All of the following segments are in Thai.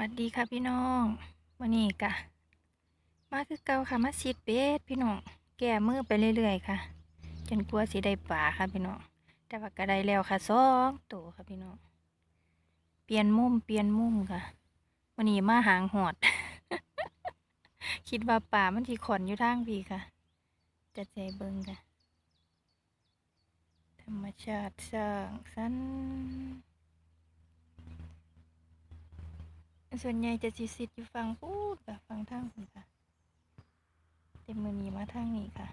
วัสดีค่ะพี่น้องวันนี้กะ มาคือเก่าค่ะมาซีดเป็ดพี่น้อง แก้มือไปเรื่อยๆค่ะ จนกลัวสิได้ป่าค่ะพี่น้อง แต่ว่าก็ได้แล้วค่ะสองตัวค่ะพี่น้อง เปลี่ยนมุมเปลี่ยนมุมค่ะวันนี้มาหางหอด คิดว่าป่ามันที่ขอนอยู่ทางพี่ค่ะ จะใจเบิงค่ะ ธรรมชาติสร้างสรรค์ ส่วนใหญ่จะสิสิทธิ์อยู่ฟังพูดกับฟังทางคุณค่ะเต็มมือนีมาทางนี้ค่ะ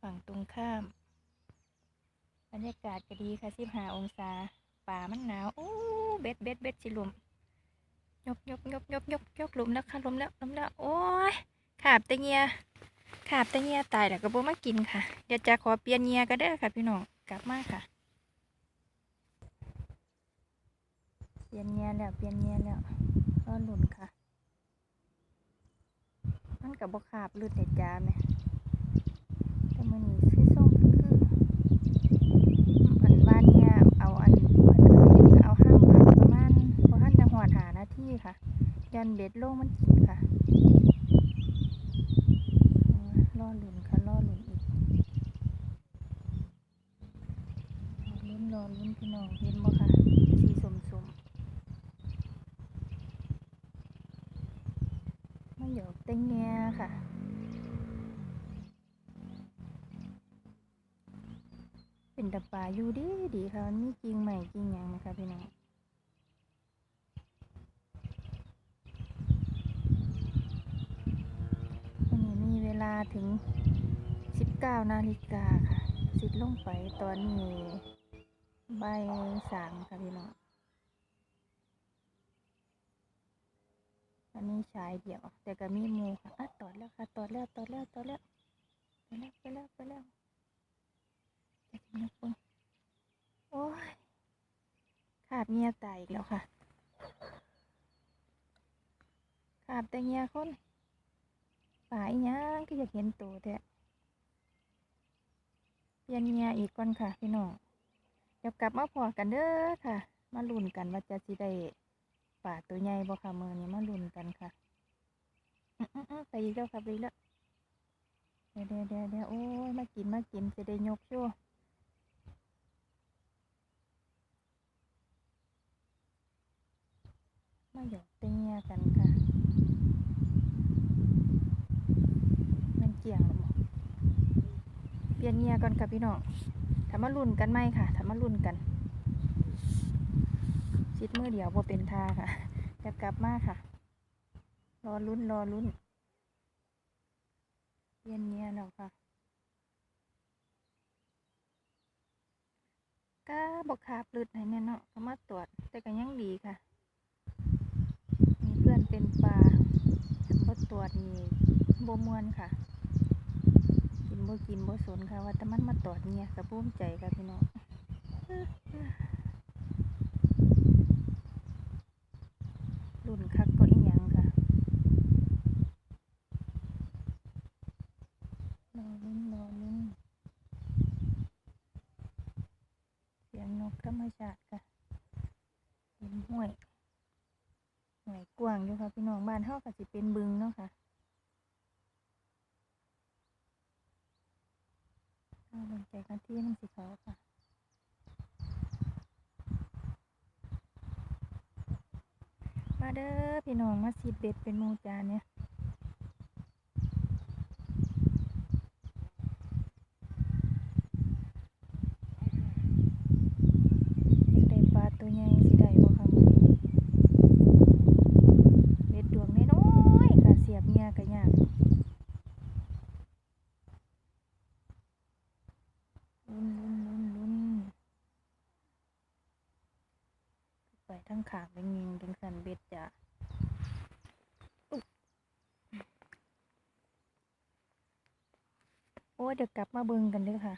ฝั่งตรงข้าม บรรยากาศก็ดีค่ะสิบห้าองศา ป่ามันหนาว โอ้ เบ็ดเบ็ดเบ็ดสิลุมยกยกยกยกยกยกลุมแล้วค่ะลุมแล้วลุมแล้ว โอ้ยขาบแตะเงียขาบแตะเงียตายแล้วก็บ่มากินค่ะเดี๋ยวจะขอเปลี่ยนเงียก็ได้ค่ะพี่น้อง กลับมาค่ะ เปลี่ยนเงียแล้ว เปลี่ยนเงียแล้ว ก็หลุนค่ะ มันกับบขาบลืดในจาไหมแต่มันนี่ซื้อส้มคืออันบ้านเนี่ยเอาอันเอาห้างมาประมาณพอท่านจะหอดหาหน้าที่ค่ะ ยันเบ็ดโลงมันกินค่ะเอาล่อหลุนค่ะล่อหลุนอีกรอลุ้นรอลุ้นพี่น้องเห็นบ่ค่ะสีสมสมๆ ไม่ หยอกเต็งเงียค่ะเป็นตะปาอยู่ดีดีค่ะมันมีกิ่งใหม่กิ่งยังนะคะพี่น้องวันนี้มีเวลาถึง 19 นาฬิกาค่ะ สิทธิ์ลงไปตอนนี้ใบสามค่ะพี่น้อง อันนี้ชายเดี่ยว แต่ก็มีมูค่ะอะตอดแล้วค่ะตอดแล้วตอดแล้วตอดแล้วไปแล้วไปแล้วไปแล้วจะกินนะคุณโอ้ยขาบเงียตายอีกแล้วค่ะขาบแต่เงียคนป่าอียังก็อยากเห็นตัวแท้เปลี่ยนเงียอีกก่อนค่ะพี่น้องเดี๋ยวกลับมาพอกันเด้อค่ะ มาลุ้นกันว่าจะสิได้ ป่าตัวใหญ่บ่ค่ะมือนี้มาลุ้นกันค่ะอื้ออื้ออื้อไปอีกแล้วค่ะไปแล้วเดี๋ยวเดี๋ยวเดี๋ยวโอ้ยมากินมากินจะได้ยกชั่วมาหยอกเตียกันค่ะมันเกี่ยงแล้วบ่เปลี่ยนเงียก่อนค่ะพี่น้องถ้ามาลุ้นกันไหมค่ะถ้ามาลุ้นกัน ชิดมือเดียวบ่เป็นท่าค่ะจะกลับมาค่ะ รอลุ้นรอลุ้นเย็นเนียแล้วค่ะก็บอกขาบลืดให้แน่เนาะก็มาตรวจแต่ก็ยังดีค่ะ มีเพื่อนเป็นปลาบ่ตรวจนี่บ่มวนค่ะ กินบ่กินบ่สนค่ะ ว่าแต่มันมาตรวจเนี่ยก็ภูมิใจค่ะพี่น้อง รุ่นคักก็อีหยังค่ะ รอลุ้นรอลุ้นเสียงนก ธรรมชาติค่ะเป็นห้วยห้วยกว้างอยู่ค่ะพี่น้องบ้านเฮาก็สิเป็นบึงเนาะค่ะเอาลงใจกันที่มันสิเขาค่ะมาเด้อพี่น้องมาซีเบ็ดเป็นหมูจานเนี่ยอยากได้ปลาตัวใหญ่สิได้บ่คะมื้อนี้เบ็ดดวงน้อยๆค่ะเสียบเงียก็ยากลุ้นลุ้นลุ้นลุ้น ไปทั้งขางเป็นยิงถึงสันเบ็ดจ้ะโอ้เดี๋ยวกลับมาเบิ่งกันด้อค่ะ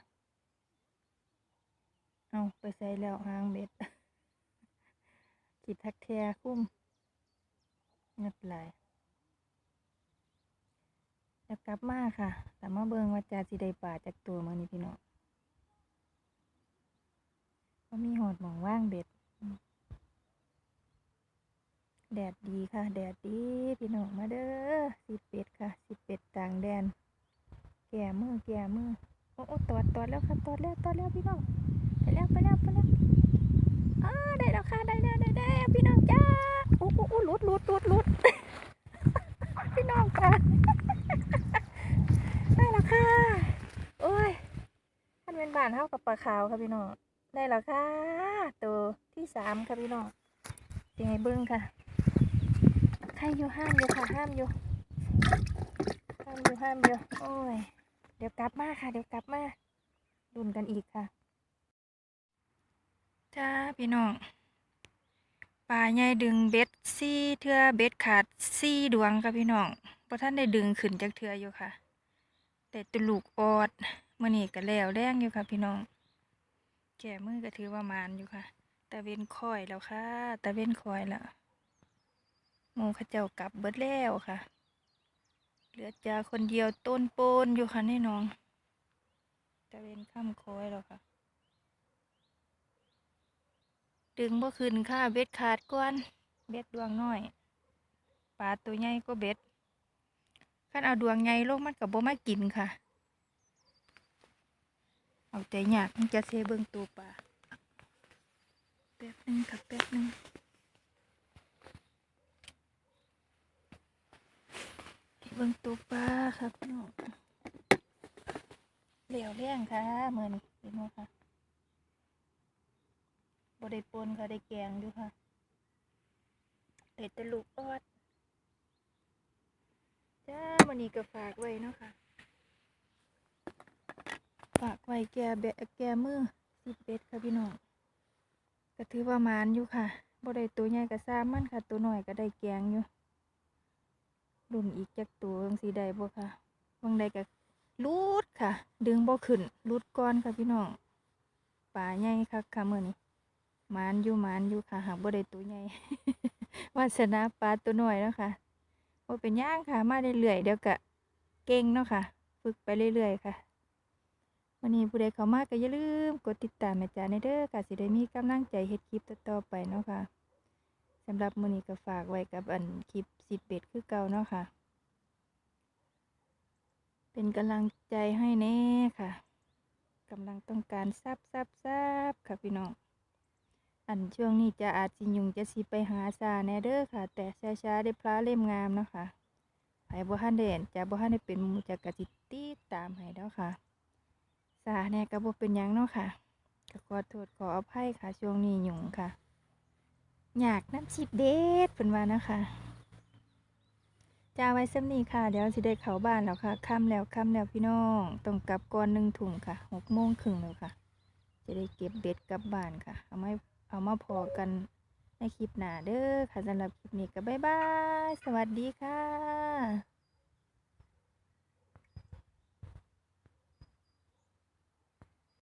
เอาไปใส่แล้วหางเบ็ดขีดทักแทคุ้มเงับไหลยเดี๋ยวกลับมาค่ะแต่มาเบิ่งว่าจาสิได้ป่าจากตัวมือนี้พี่น้องก็มีหอดหมองว่างเบ็ด ดดดดีค่ะ แดดดีพี่น้องมาเด้อสิเป็ดค่ะ สิเป็ดต่างแดน แก่มือแก่มือโอ้โอ้ตอดตอดแล้วค่ะตอดแล้วตอดแล้วพี่น้องไปแล้วไปแล้วไปแล้วอาได้แล้วค่ะได้แล้วได้แล้วพี่น้องจ้าโอ้โอ้โอ้หลุดลุดลุดลุดพี่น้องค่ะได้แล้วค่ะโอ้ยท่านเป็นบ้านเท่ากับปลาขาวค่ะพี่น้องได้แล้วค่ะ ตัวที่สามค่ะพี่น้องยังไงเบิ้งค่ะ ใครอยู่ห้ามอยู่ค่ะห้ามอยู่ห้ามอยู่ห้ามอยู่โอ้ยเดี๋ยวกลับมาค่ะ เดี๋ยวกลับมาดุนกันอีกค่ะจ้าพี่น้องปลาใหญ่ดึงเบ็ดซี่เทือเบ็ดขาดซี่ดวงค่ะพี่น้องเพราะท่านได้ดึงขึ้นจากเทืออยู่ค่ะ แต่ตุลูกออดมื่อนี้ก็แล้วแรงอยู่ค่ะ พี่น้อง แก่มือก็ถือว่ามานอยู่ค่ะตะเวนคอยแล้วค่ะตะเวนคอยแล้ว มูข้าเจ้ากลับเบิดแล้วค่ะ เหลือจาคนเดียวต้นโปนอยู่ค่ะนี่น้องตะเวนข้ามคอยแล้วค่ะ ดึงบ่ขึ้นค่ะเบ็ดขาดก่อนเบ็ดดวงน้อยปลาตัวใหญ่ก็เบ็ดคันเอาดวงใหญ่ลงมันกับบ่มากินค่ะ เอาใจหยากมันจะเซเบิ่งตัวปลาแป๊บหนึงค่ะแป๊บหนึง บิ่งตัวปลาครับพี่น้องเหลวเลี้ยงค่ะเหมือนเห็นไหมค่ะบได้ปนค่ะได้แกงอยู่ค่ะเด็ดต่ลูกออดจ้ามันนี้ก็ฝากไว้เนาะค่ะ ฝากไว้แกแบะแกมือสิบเบ็ดค่ะพี่น้องก็ถือว่ามานอยู่ค่ะบ่ได้ตัวใหญ่ก็ซ้ำมันค่ะ ตัวหน้อยก็ได้แกงอยู่ รุ่นอีกจักตัวจังสีได้บ่ค่ะบางใดก็รูดค่ะ ดึงบ่ขึ้นรูดก้อนค่ะพี่น้องป่าใหญ่ค่ะค่ะมือนี้มานอยู่มานอยู่ค่ะหากบ่ได้ตัวใหญ่วาสนาปลาตัวน้อยเนาะค่ะบ่เป็นย่างค่ะ มาได้เรื่อยเดี๋ยวก็เก่งเนาะค่ะ ฝึกไปเรื่อยๆค่ะวันนี้ผู้ใดเข้ามาก็อย่าลืมกดติดตามแม่จ๋าในเด้อค่ะสิได้มีกำลังใจเฮ็ดคลิปต่อๆไปเนาะค่ะ สำหรับมือนี้ก็ฝากไว้กับอันคลิปสิบเป็ดคือเก่าเนาะค่ะ เป็นกำลังใจให้แน่ค่ะกำลังต้องการซับซับซับค่ะพี่น้อง อันช่วงนี้จะอาจสิยุงจะสิไปหาซาแนเด้อค่ะ แต่ช้าๆได้พระเล่มงามเนาะค่ะไผบ่ทันไดเห็นจะบ่ทันได้เป็นมูจะกกะสิติดตามให้แล้วค่ะ สาเนี่ยก็บ่เป็นยังเนาะค่ะก็ขอโทษขออภัยค่ะ ช่วงนี้ยุงค่ะ อยากน้ำชิบเด็ดเป็นว่านะคะจ้าไว้ซ้ำนี้ค่ะ เดี๋ยวสิได้เข้าบ้านแล้วค่ะค่ำแล้วค่ำแล้วพี่น้องต้องกลับก่อนหนึ่งถุงค่ะหกโมงครึ่งแล้วค่ะ จะได้เก็บเบ็ดกลับบ้านค่ะ เอาไม่เอามาพอกันในคลิปหน้าเด้อค่ะสำหรับคลิปนี้ก็บ๊ายบาย สวัสดีค่ะ